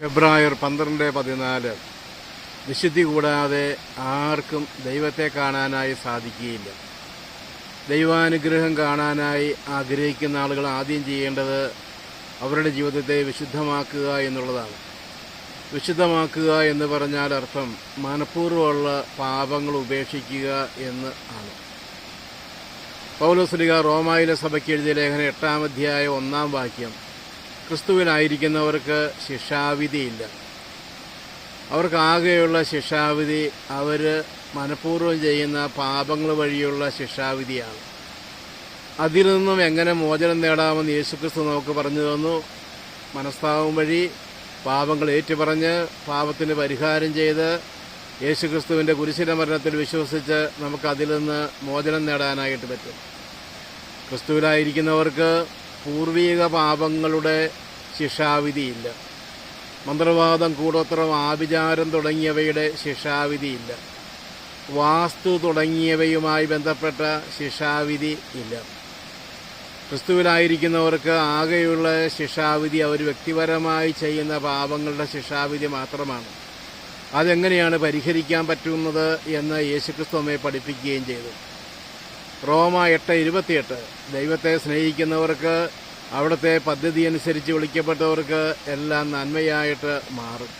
ഫെബ്രുവരി പന്ത്രണ്ട് പതിനാല്. വിശുദ്ധി കൂടാതെ ആർക്കും ദൈവത്തെ കാണാനായി സാധിക്കുകയില്ല. ദൈവാനുഗ്രഹം കാണാനായി ആഗ്രഹിക്കുന്ന ആളുകൾ ആദ്യം ചെയ്യേണ്ടത് അവരുടെ ജീവിതത്തെ വിശുദ്ധമാക്കുക എന്നുള്ളതാണ്. വിശുദ്ധമാക്കുക എന്ന് പറഞ്ഞാൽ അർത്ഥം മനഃപൂർവമുള്ള പാപങ്ങൾ ഉപേക്ഷിക്കുക എന്ന് ആണ്. പൗലോസ്ലിക റോമായിലെ സഭയ്ക്ക് എഴുതിയ ലേഖന എട്ടാം അധ്യായ ഒന്നാം വാക്യം ക്രിസ്തുവിനായിരിക്കുന്നവർക്ക് ശിക്ഷാവിധിയില്ല. അവർക്കാകെയുള്ള ശിക്ഷാവിധി അവർ മനഃപൂർവം ചെയ്യുന്ന പാപങ്ങൾ വഴിയുള്ള ശിക്ഷാവിധിയാണ്. അതിൽ നിന്നും എങ്ങനെ മോചനം നേടാമെന്ന് യേശുക്രിസ്തു നമുക്ക് പറഞ്ഞു തന്നു. മനസ്താപം വഴി പാപങ്ങൾ ഏറ്റുപറഞ്ഞ് പാപത്തിന് പരിഹാരം ചെയ്ത് യേശുക്രിസ്തുവിന്റെ കുരിശില മരണത്തിൽ വിശ്വസിച്ച് നമുക്ക് അതിൽ നിന്ന് മോചനം നേടാനായിട്ട് പറ്റും. ക്രിസ്തുവിലായിരിക്കുന്നവർക്ക് പൂർവീക പാപങ്ങളുടെ ശിക്ഷാവിധിയില്ല. മന്ത്രവാദം കൂടോത്രം ആഭിചാരം തുടങ്ങിയവയുടെ ശിക്ഷാവിധിയില്ല. വാസ്തു തുടങ്ങിയവയുമായി ബന്ധപ്പെട്ട ശിക്ഷാവിധി ഇല്ല. ക്രിസ്തുവിലായിരിക്കുന്നവർക്ക് ആകെയുള്ള ശിക്ഷാവിധി അവർ വ്യക്തിപരമായി ചെയ്യുന്ന പാപങ്ങളുടെ ശിക്ഷാവിധി മാത്രമാണ്. അതെങ്ങനെയാണ് പരിഹരിക്കാൻ പറ്റുന്നത് എന്ന് യേശുക്രിസ്തു നമ്മെ പഠിപ്പിക്കുകയും ചെയ്തു. റോമ എട്ട് ഇരുപത്തിയെട്ട് ദൈവത്തെ സ്നേഹിക്കുന്നവർക്ക് അവിടുത്തെ പദ്ധതി അനുസരിച്ച് വിളിക്കപ്പെട്ടവർക്ക് എല്ലാം നന്മയായിട്ട് മാറും.